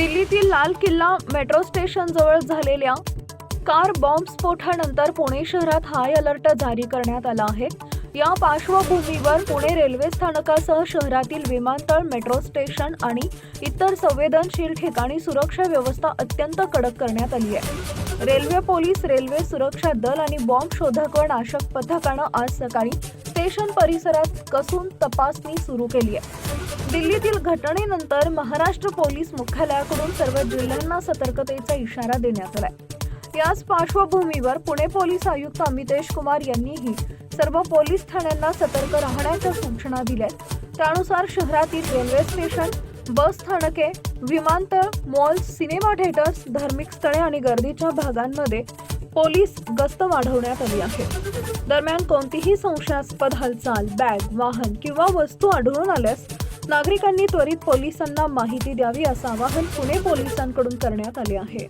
दिल्लीतील लाल किल्ला मेट्रो स्टेशनजवळ झालेल्या कार बॉम्ब स्फोटानंतर पुणे शहरात हाय अलर्ट जारी करण्यात आला आहे. या पार्श्वभूमीवर पुणे रेल्वे स्थानकासह शहरातील विमानतळ मेट्रो स्टेशन आणि इतर संवेदनशील ठिकाणी सुरक्षा व्यवस्था अत्यंत कडक करण्यात आली आहे. रेल्वे पोलीस रेल्वे सुरक्षा दल आणि बॉम्ब शोधक व नाशक पथकानं आज सकाळी स्टेशन परिसरात कसून तपासणी सुरू केली आहे. दिल्लीतील घटनेनंतर महाराष्ट्र पोलीस मुख्यालयाकडून सर्व जिल्ह्यांना सतर्कतेचा इशारा देण्यात आलाय. याच पार्श्वभूमीवर पुणे पोलीस आयुक्त अमितेश कुमार यांनीही सर्व पोलीस ठाण्यांना सतर्क राहण्याच्या सूचना दिल्या त्यानुसार शहरातील रेल्वे स्टेशन बस स्थानके विमानतळ मॉल्स सिनेमा थिएटर्स धार्मिक स्थळे आणि गर्दीच्या भागांमध्ये पोलीस गस्त वाढवण्यात आली आहे. दरम्यान कोणतीही संशयास्पद हालचाल बॅग वाहन किंवा वस्तू आढळून आल्यास नागरिकांनी त्वरित पोलिसांना माहिती द्यावी असं आवाहन पुणे पोलिसांकडून करण्यात आले आहे.